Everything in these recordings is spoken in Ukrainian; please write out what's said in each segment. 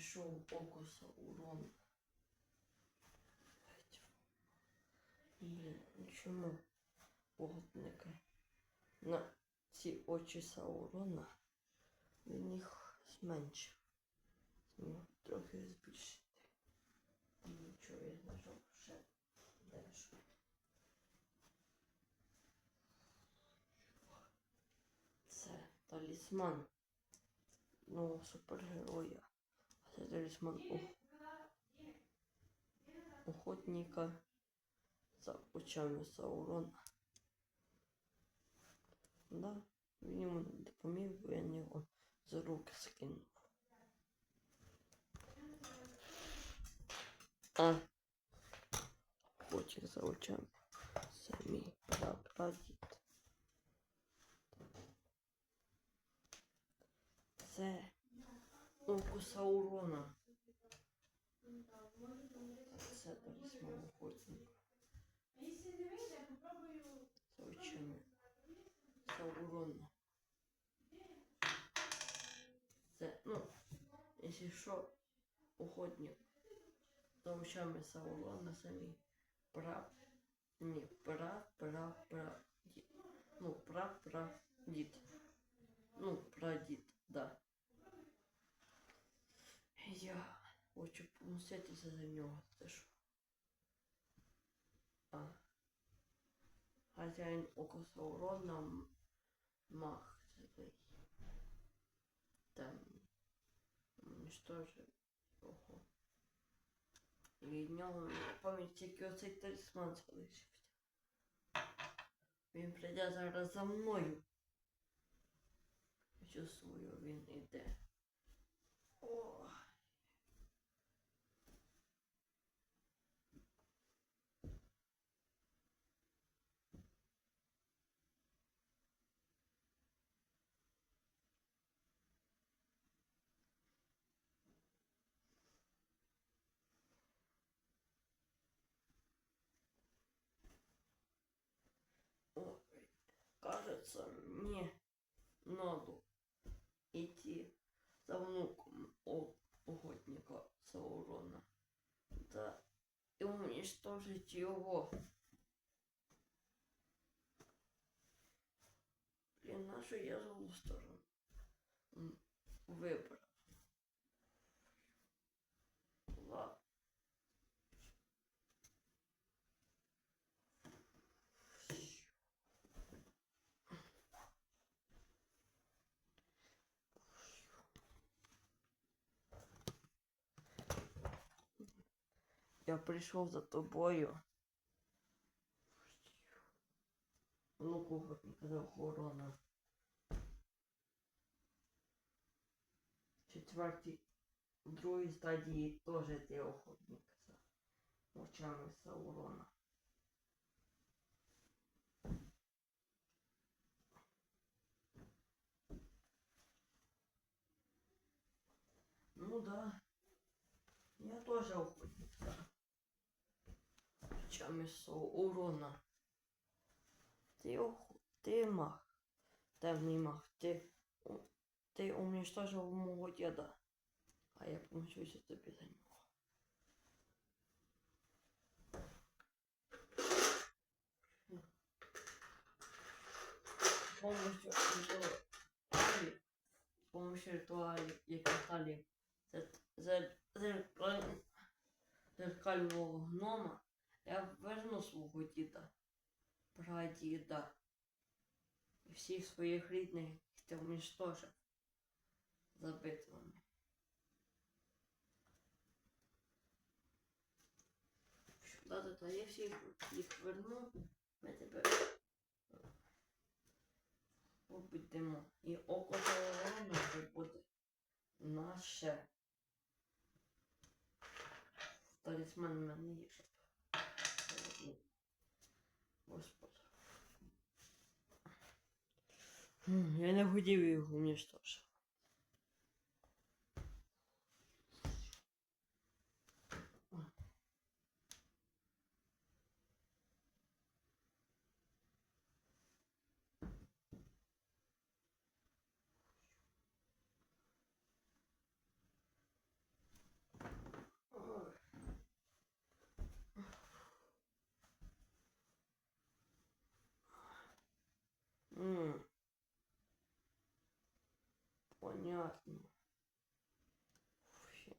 знайшов око Саурона. І чому погодники на ці очі Саурона він їх зменшив. Зміг трохи збільшити. Нічого я знайшов ще дещо. Це талісман нового супергероя. Це талісман охотника за очами Саурона. Да, він йому допоміг, я його за руки скинув. А охотник за очами. Це мій прапрадід. Це око Саурона. Це талісман охотника. Попробую. За Саурона. Це, ну, якщо що, охотник за очами Саурона самі пра... Ні, пра, пра, пра, дід. Ну, пра, пра, дід. Ну, прадід, да. Я хочу помститися за нього, це що. А. Хазяїн око Саурона м- мах злий. Там уничтожив його. І від нього пам'ять тільки оцей талісман залишився. Він зараз за мною. Чувствую, він іде. О. кажется, мне надо идти за внуком охотника Саурона. Да, и уничтожить его. Блин, нашу я злую сторону м, Я прийшов за тобою. Ну, охотника за охорона. Четвертій, в другій стадії теж ти охотник за очами Саурона. Ну да. Я тоже охотник за Очами Саурона. Ти ох... ти мах. Темний мах. Ти, у- ти уничтожив мого діда. А я помчуся тобі за нього. З помощью ритуалів, з помощью ритуалів, які стали зеркального гнома, я верну свого діда, прадіда і всіх своїх рідних, яких ти уничтожив за битвами. Да, да, я всіх їх верну, ми тебе побудемо. І око Саурона вже буде наше. Талісман в мене є. Господи. Я не хотів його. Ладно.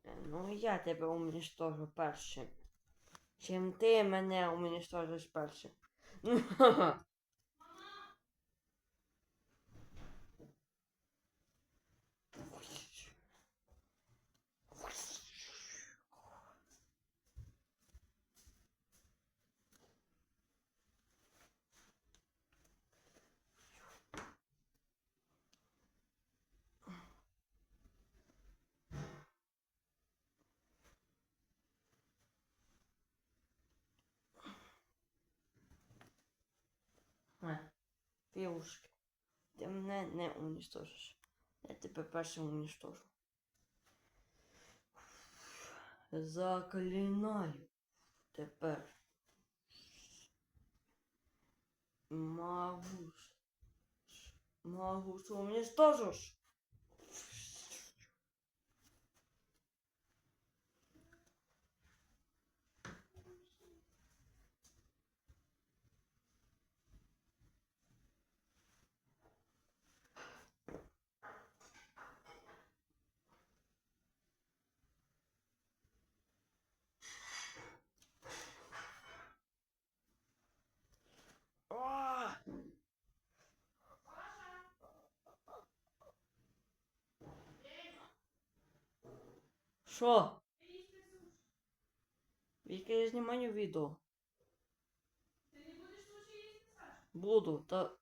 Е, Ну, я тебе уничтожу першим. Чим ти мене уничтожиш першим. Півушки. Ти мене не уничтожиш. Я тебе першим уничтожу. Заклинаю тепер. Могу. Магуш уничтожиш. А! Що? Віка, я знімаю відео? Ти не будеш їсти, Саш? Буду, та